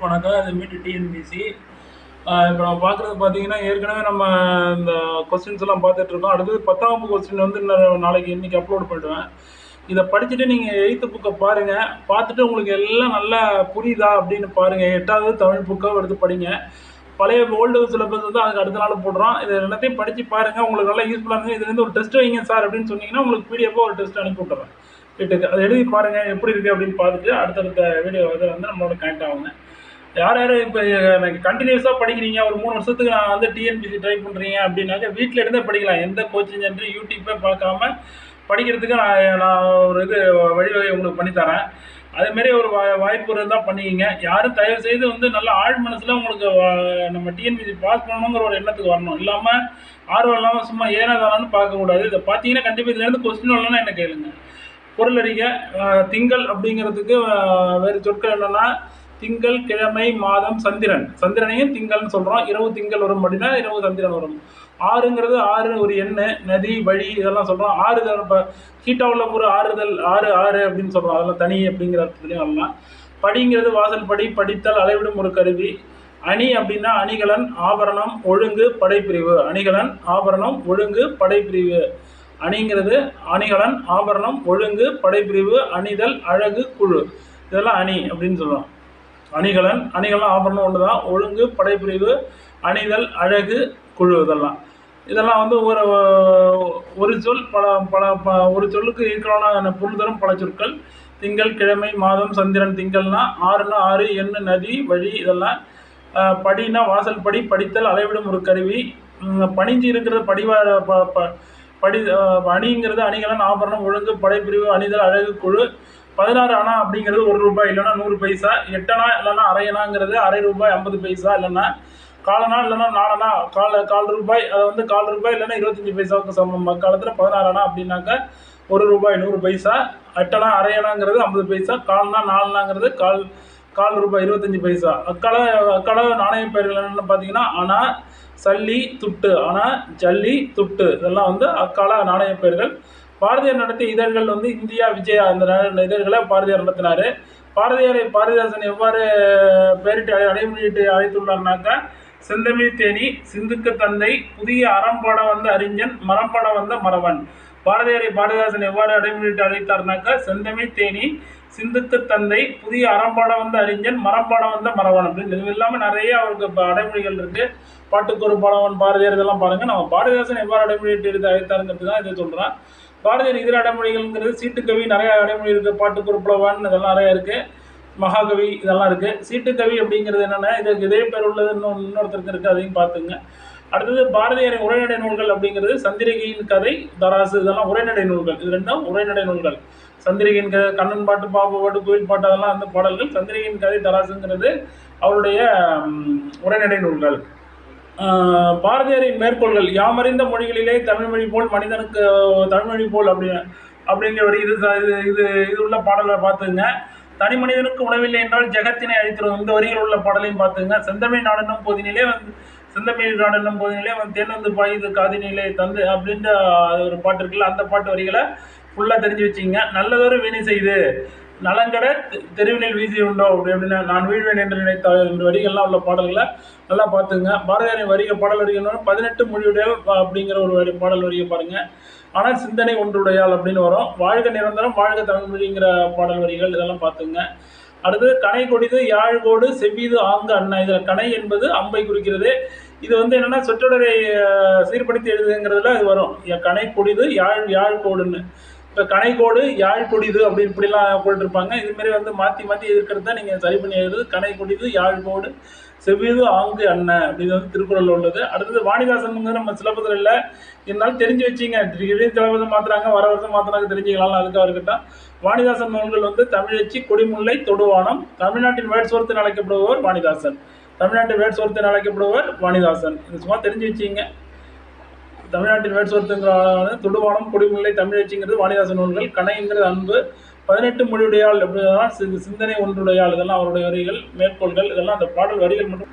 வணக்கம். இது மீட்டு டிஎன்பிசி இப்போ நம்ம பார்க்குறது பார்த்தீங்கன்னா ஏற்கனவே நம்ம இந்த கொஸ்டின்ஸ் எல்லாம் பார்த்துட்டு இருக்கோம். அடுத்தது பத்தாம் வகுப்பு கொஸ்டின் வந்து இன்னும் நாளைக்கு இன்னைக்கு அப்லோட் பண்ணிடுவேன். இதை படிச்சுட்டு நீங்கள் எயித்து புக்கை பாருங்கள் பார்த்துட்டு உங்களுக்கு எல்லாம் நல்லா புரியுதா அப்படின்னு பாருங்கள் எட்டாவது தமிழ் புக்கை எடுத்து படிங்க. பழைய ஓல்டு சிலபஸ் வந்து அதுக்கு அடுத்த நாள் போடுறோம். இது எல்லாத்தையும் படித்து பாருங்கள் உங்களுக்கு நல்லா யூஸ்ஃபுல்லாக இருக்குது இதுலேருந்து ஒரு டெஸ்ட் வைங்க சார் அப்படின்னு சொன்னீங்கன்னா உங்களுக்கு பிடிஎஃபாக ஒரு டெஸ்ட் அனுப்பி விட்டுறேன். வீட்டுக்கு அதை எழுதி பாருங்கள் எப்படி இருக்குது அப்படின்னு பார்த்துட்டு அடுத்தடுத்த வீடியோ வந்து வந்து நம்மளோட கனெக்ட் ஆகுங்க. யார் யார் இப்போ எனக்கு கண்டினியூஸாக படிக்கிறீங்க? ஒரு மூணு வருஷத்துக்கு நான் வந்து டிஎன்பிசி ட்ரை பண்ணுறீங்க அப்படின்னாக்க வீட்டில் இருந்தே படிக்கலாம். எந்த கோச்சிங் சென்டர் யூடியூப்பே பார்க்காம படிக்கிறதுக்கு நான் நான் ஒரு இது வழிவகை உங்களுக்கு பண்ணித்தரேன் அதேமாரி ஒரு வாய் வாய்ப்பு இருந்தால் பண்ணிக்கிங்க. யாரும் தயவு செய்து வந்து நல்ல ஆழ் மனசில் உங்களுக்கு நம்ம டிஎன்பிசி பாஸ் பண்ணணுங்கிற ஒரு எண்ணத்துக்கு வரணும். இல்லாமல் ஆர்வம் இல்லாமல் சும்மா ஏனா பார்க்கக்கூடாது இதை பார்த்தீங்கன்னா கண்டிப்பாக இதுலேருந்து கொஸ்டின் வரலன்னா என்ன கேளுங்க? பொருளறிக அறிக்கை திங்கள் அப்படிங்கிறதுக்கு வேறு சொற்கள் என்னென்னா திங்கள் கிழமை மாதம் சந்திரன். சந்திரனையும் திங்கள்னு சொல்கிறோம் இரவு திங்கள் வரும் அப்படின்னா இரவு சந்திரன் வரும். ஆறுங்கிறது ஆறு ஒரு எண்ணெய் நதி வழி இதெல்லாம் சொல்கிறோம் ஆறுதல் இப்போ ஹீட்டாவில் ஒரு ஆறுதல் ஆறு ஆறு அப்படின்னு சொல்கிறோம் அதெல்லாம் தனி அப்படிங்கிற அர்த்தத்துலையும் வரலாம். படிங்கிறது வாசல் படி படித்தல் அளவிடும் ஒரு கருவி. அணி அப்படின்னா அணிகலன் ஆபரணம் ஒழுங்கு படைப்பிரிவு. அணிகலன் ஆபரணம் ஒழுங்கு படைப்பிரிவு. அணிங்கிறது அணிகலன் ஆபரணம் ஒழுங்கு படைப்பிரிவு அணிதல் அழகு குழு. இதெல்லாம் அணி அப்படின்னு சொல்லுவோம் அணிகலன் அணிகலன் ஆபரணம் ஒன்று தான் ஒழுங்கு படைப்பிரிவு அணிதல் அழகு குழு இதெல்லாம். இதெல்லாம் வந்து ஒரு ஒரு சொல் பல பல ப- ஒரு சொல்லுக்கு இருக்கிறோன்னா பொருள் தரும் பல சொற்கள். திங்கள் கிழமை மாதம் சந்திரன். திங்கள்னா ஆறுனா ஆறு எண்ணு நதி வழி இதெல்லாம். படினா வாசல் படி படித்தல் அலைவிடும் ஒரு கருவி. பணிஞ்சு இருக்கிறது படிவா ப ப படி அணிங்கிறது அணிகலன் ஆபரணம் ஒழுங்கு படைப்பிரிவு அணிதல் அழகு குழு. பதினாறு அணா அப்படிங்கிறது ஒரு ரூபாய் இல்லைன்னா நூறு பைசா. எட்டனா இல்லைன்னா அரை அணாங்கிறது அரை ரூபாய் ஐம்பது பைசா இல்லைன்னா காலனா இல்லைன்னா நாலனா கால கால் ரூபாய் அதை வந்து கால் ரூபாய் இல்லைன்னா இருபத்தஞ்சி பைசாவுக்கு சமம். மக்காலத்தில் பதினாறு அணா அப்படின்னாக்க ஒரு ரூபாய் நூறு பைசா. எட்டணா அரை அணாங்கிறது ஐம்பது பைசா. கால்னா நாலனாங்கிறது கால் கால் ரூபாய் இருபத்தஞ்சி பைசா. அக்கால அக்கால நாணய பெயர்கள் என்னென்னு பார்த்தீங்கன்னா அணா சல்லி துட்டு. அணா ஜல்லி துட்டு. இதெல்லாம் வந்து அக்கால நாணய பெயர்கள். பாரதியார் நடத்திய இதழ்கள் வந்து இந்தியா விஜயா அந்த இதழ்களை பாரதியார் நடத்தினார். பாரதியாரை பாரதிதாசன் எவ்வாறு பெயரிட்டு அடைமொழியிட்டு அழைத்துள்ளார்னாக்கா செந்தமிழ் தேனி சிந்துக்கு தந்தை புதிய அறம்பாட வந்த அறிஞன் மரம்பாட வந்த மரவன் பாரதியாரை பாரதிதாசன் எவ்வாறு அடைமொழியிட்டு அழைத்தார்னாக்கா செந்தமிழ் தேனி சிந்துக்கு தந்தை புதிய அறம்பாட வந்த அறிஞன் மரம்பாட வந்த மரவன் அப்படின்னு. இது இல்லாமல் நிறைய அவருக்கு இப்போ அடைமொழிகள் இருக்கு. பாட்டுக்கொரு ஒரு பாடவன் பாரதியார் இதெல்லாம் பாருங்க. நம்ம பாரதிதாசன் எவ்வாறு அடைமொழியிட்டு அழைத்தாருங்கிறது தான் இதை சொல்கிறேன் பாரதியார் இதர அடைமொழிகள்ங்கிறது சீட்டுக்கவி நிறைய அடைமொழி இருக்குது பாட்டு ஒரு இதெல்லாம் நிறைய இருக்குது மகாகவி இதெல்லாம் இருக்குது சீட்டுக்கவி அப்படிங்கிறது என்னென்னா இதுக்கு இதே பேர் உள்ளது இன்னும் இன்னொருத்தருக்கு இருக்குது அதையும் பார்த்துங்க. அடுத்தது பாரதியாரின் உரைநடை நூல்கள் அப்படிங்கிறது சந்திரிகையின் கதை தராசு இதெல்லாம் உரைநடை நூல்கள். இது ரெண்டும் உரைநடை நூல்கள். சந்திரிகையின் கதை கண்ணன் பாட்டு பாப்பு பாட்டு கோயில் பாட்டு அதெல்லாம் அந்த பாடல்கள். சந்திரிகையின் கதை தராசுங்கிறது அவருடைய உரைநடை நூல்கள். பாரதியாரின் மேற்கோள்கள் யாமறிந்த மொழிகளிலே தமிழ்மொழி போல் மனிதனுக்கு தமிழ்மொழி போல் அப்படி அப்படிங்கிற ஒரு இது இது இது உள்ள பாடலை பார்த்துங்க. தனி மனிதனுக்கு உணவில்லை என்றால் ஜெகத்தினை அழித்திடும் இந்த வரிகள் உள்ள பாடலையும் பார்த்துங்க. செந்தமிழ் நாடனும் போதினிலே வந்து செந்தமிழ் நாடனும் போதினிலே வந்து தென் வந்து பாயுது காதினிலே தந்து அப்படின்ற ஒரு பாட்டு இருக்குல்ல அந்த பாட்டு வரிகளை ஃபுல்லாக தெரிஞ்சு வச்சிங்க நல்லதொரு வினை செய்து. நலங்கட தெருவினில் வீசி உண்டோ அப்படி அப்படின்னு நான் வீழ்வேன் என்று நினைத்த இந்த வரிகள்லாம் உள்ள பாடல்களை நல்லா பார்த்துங்க. பாரதியாரின் வரிகள் பாடல் வரிகள் பதினெட்டு மொழியுடையால் அப்படிங்கிற ஒரு வரி பாடல் வரியை பாருங்க. ஆனால் சிந்தனை ஒன்றுடையாள் அப்படின்னு வரும். வாழ்க நிரந்தரம் வாழ்க தமிழ்மொழிங்கிற பாடல் வரிகள் இதெல்லாம் பார்த்துங்க. அடுத்தது கனை கொடிது யாழ்கோடு செவ்விது ஆங்கு அண்ணா இதில் கனை என்பது அம்பை குறிக்கிறது. இது வந்து என்னென்னா சொற்றொடரை சீர்படுத்தி எழுதுங்கிறதுல இது வரும். கனை கொடிது யாழ் யாழ்கோடுன்னு இப்போ கனைக்கோடு யாழ் கொடிது அப்படி இப்படிலாம் போட்டிருப்பாங்க. இதுமாரி வந்து மாற்றி மாற்றி இருக்கிறத நீங்கள் சரி பண்ணி எழுது கனை கொடிது யாழ்கோடு செவ்விது ஆங்கு அண்ணன் அப்படின்னு வந்து திருக்குறள் உள்ளது. அடுத்தது வாணிதாசன் நம்ம சிலபத்தில் இல்லை. இருந்தாலும் தெரிஞ்சு வச்சிங்க. திடீர்னு சிலபத்தை மாற்றுறாங்க வர வருஷம் மாற்றுறாங்க தெரிஞ்சுக்கலாம் அதுக்காக இருக்கட்டும். வாணிதாசன் நூல்கள் வந்து தமிழச்சி கொடிமுல்லை தொடுவானம் தமிழ்நாட்டின் வேட்சோர்த்து அழைக்கப்படுபவர் வாணிதாசன். தமிழ்நாட்டின் வேட்சோர்த்து அழைக்கப்படுபவர் வாணிதாசன். இது சும்மா தெரிஞ்சு வச்சிங்க. தமிழ்நாட்டின் வேட்சோர்த்துங்கிற தொடுவானம் கொடிமுல்லை தமிழச்சிங்கிறது வாணிதாசன் நூல்கள் கணைங்கிறது அன்பு பதினெட்டு மொழியுடையாள் அப்படின்னா சிந்தனை ஒன்றுடையாள் இதெல்லாம் அவருடைய வரிகள் மேற்கோள்கள் இதெல்லாம் அந்த பாடல் வரிகள் மட்டும்.